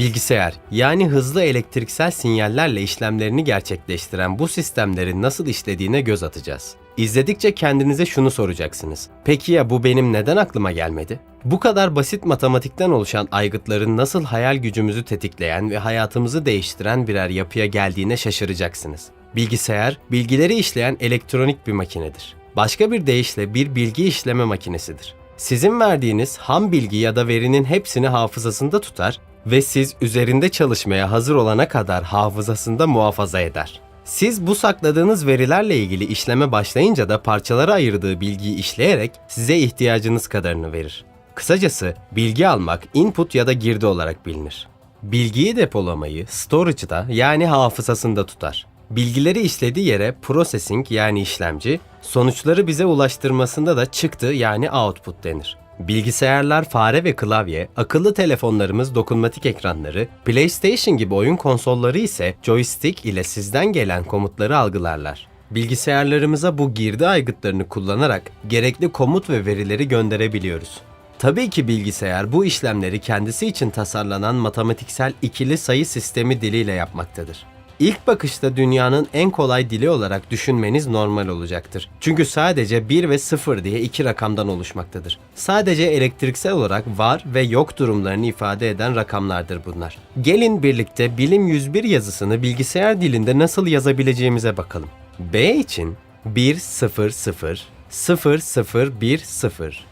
Bilgisayar, yani hızlı elektriksel sinyallerle işlemlerini gerçekleştiren bu sistemlerin nasıl işlediğine göz atacağız. İzledikçe kendinize şunu soracaksınız. Peki ya bu benim neden aklıma gelmedi? Bu kadar basit matematikten oluşan aygıtların nasıl hayal gücümüzü tetikleyen ve hayatımızı değiştiren birer yapıya geldiğine şaşıracaksınız. Bilgisayar, bilgileri işleyen elektronik bir makinedir. Başka bir deyişle bir bilgi işleme makinesidir. Sizin verdiğiniz ham bilgi ya da verinin hepsini hafızasında tutar ve siz üzerinde çalışmaya hazır olana kadar hafızasında muhafaza eder. Siz bu sakladığınız verilerle ilgili işleme başlayınca da parçalara ayırdığı bilgiyi işleyerek size ihtiyacınız kadarını verir. Kısacası bilgi almak input ya da girdi olarak bilinir. Bilgiyi depolamayı storage'da yani hafızasında tutar. Bilgileri işlediği yere processing yani işlemci, sonuçları bize ulaştırmasında da çıktı yani output denir. Bilgisayarlar, fare ve klavye, akıllı telefonlarımız dokunmatik ekranları, PlayStation gibi oyun konsolları ise joystick ile sizden gelen komutları algılarlar. Bilgisayarlarımıza bu girdi aygıtlarını kullanarak gerekli komut ve verileri gönderebiliyoruz. Tabii ki bilgisayar bu işlemleri kendisi için tasarlanan matematiksel ikili sayı sistemi diliyle yapmaktadır. İlk bakışta dünyanın en kolay dili olarak düşünmeniz normal olacaktır. Çünkü sadece 1 ve 0 diye iki rakamdan oluşmaktadır. Sadece elektriksel olarak var ve yok durumlarını ifade eden rakamlardır bunlar. Gelin birlikte bilim 101 yazısını bilgisayar dilinde nasıl yazabileceğimize bakalım. B için 1 0 0 0 0 1 0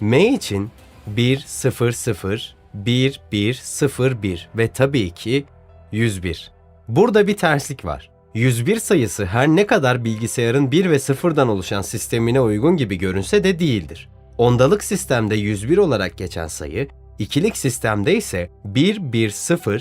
M için 1 0 0 1 1 0 1 ve tabii ki 101. Burada bir terslik var. 101 sayısı her ne kadar bilgisayarın 1 ve 0'dan oluşan sistemine uygun gibi görünse de değildir. Ondalık sistemde 101 olarak geçen sayı, ikilik sistemde ise 110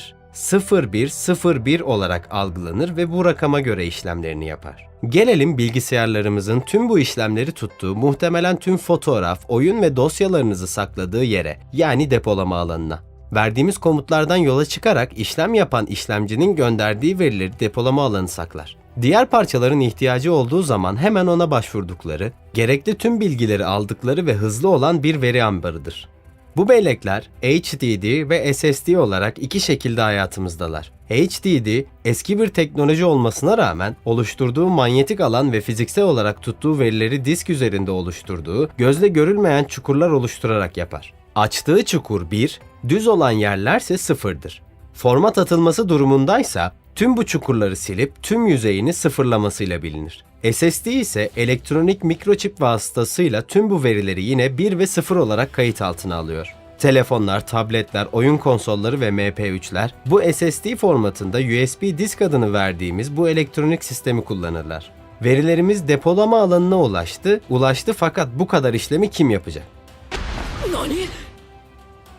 0101 olarak algılanır ve bu rakama göre işlemlerini yapar. Gelelim bilgisayarlarımızın tüm bu işlemleri tuttuğu muhtemelen tüm fotoğraf, oyun ve dosyalarınızı sakladığı yere yani depolama alanına. Verdiğimiz komutlardan yola çıkarak işlem yapan işlemcinin gönderdiği verileri depolama alanı saklar. Diğer parçaların ihtiyacı olduğu zaman hemen ona başvurdukları, gerekli tüm bilgileri aldıkları ve hızlı olan bir veri ambarıdır. Bu bellekler HDD ve SSD olarak iki şekilde hayatımızdalar. HDD eski bir teknoloji olmasına rağmen oluşturduğu manyetik alan ve fiziksel olarak tuttuğu verileri disk üzerinde oluşturduğu gözle görülmeyen çukurlar oluşturarak yapar. Açtığı çukur 1, düz olan yerlerse 0'dır. Format atılması durumundaysa tüm bu çukurları silip tüm yüzeyini sıfırlamasıyla bilinir. SSD ise elektronik mikroçip vasıtasıyla tüm bu verileri yine 1 ve 0 olarak kayıt altına alıyor. Telefonlar, tabletler, oyun konsolları ve MP3'ler bu SSD formatında USB disk adını verdiğimiz bu elektronik sistemi kullanırlar. Verilerimiz depolama alanına ulaştı, ulaştı fakat bu kadar işlemi kim yapacak?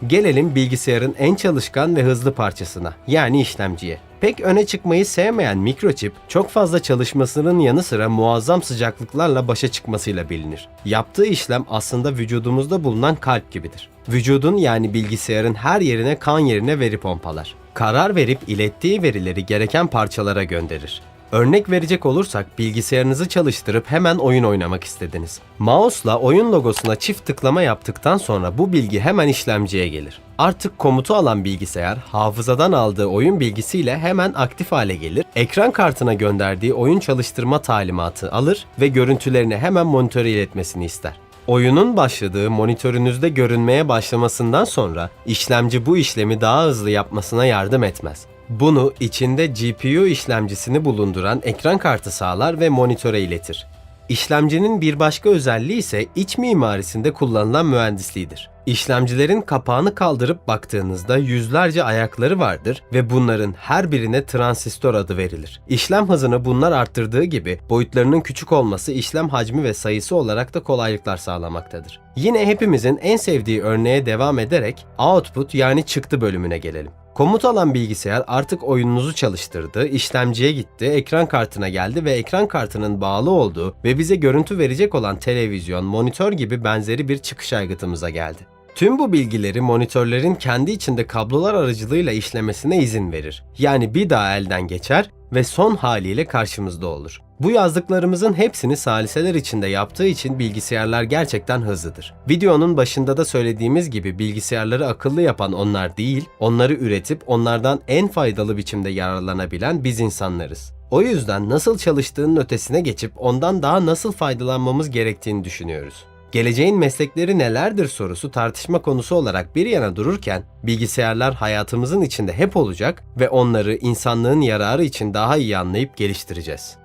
Gelelim bilgisayarın en çalışkan ve hızlı parçasına, yani işlemciye. Pek öne çıkmayı sevmeyen mikroçip, çok fazla çalışmasının yanı sıra muazzam sıcaklıklarla başa çıkmasıyla bilinir. Yaptığı işlem aslında vücudumuzda bulunan kalp gibidir. Vücudun yani bilgisayarın her yerine kan yerine veri pompalar. Karar verip ilettiği verileri gereken parçalara gönderir. Örnek verecek olursak bilgisayarınızı çalıştırıp hemen oyun oynamak istediniz. Mouse'la oyun logosuna çift tıklama yaptıktan sonra bu bilgi hemen işlemciye gelir. Artık komutu alan bilgisayar hafızadan aldığı oyun bilgisiyle hemen aktif hale gelir. Ekran kartına gönderdiği oyun çalıştırma talimatı alır ve görüntülerini hemen monitöre iletmesini ister. Oyunun başladığı monitörünüzde görünmeye başlamasından sonra işlemci bu işlemi daha hızlı yapmasına yardım etmez. Bunu içinde GPU işlemcisini bulunduran ekran kartı sağlar ve monitöre iletir. İşlemcinin bir başka özelliği ise iç mimarisinde kullanılan mühendisliğidir. İşlemcilerin kapağını kaldırıp baktığınızda yüzlerce ayakları vardır ve bunların her birine transistör adı verilir. İşlem hızını bunlar arttırdığı gibi boyutlarının küçük olması işlem hacmi ve sayısı olarak da kolaylıklar sağlamaktadır. Yine hepimizin en sevdiği örneğe devam ederek output yani çıktı bölümüne gelelim. Komut alan bilgisayar artık oyununuzu çalıştırdı, işlemciye gitti, ekran kartına geldi ve ekran kartının bağlı olduğu ve bize görüntü verecek olan televizyon, monitör gibi benzeri bir çıkış aygıtımıza geldi. Tüm bu bilgileri monitörlerin kendi içinde kablolar aracılığıyla işlemesine izin verir. Yani bir daha elden geçer ve son haliyle karşımızda olur. Bu yazdıklarımızın hepsini saliseler içinde yaptığı için bilgisayarlar gerçekten hızlıdır. Videonun başında da söylediğimiz gibi bilgisayarları akıllı yapan onlar değil, onları üretip onlardan en faydalı biçimde yararlanabilen biz insanlarız. O yüzden nasıl çalıştığının ötesine geçip ondan daha nasıl faydalanmamız gerektiğini düşünüyoruz. Geleceğin meslekleri nelerdir sorusu tartışma konusu olarak bir yana dururken bilgisayarlar hayatımızın içinde hep olacak ve onları insanlığın yararı için daha iyi anlayıp geliştireceğiz.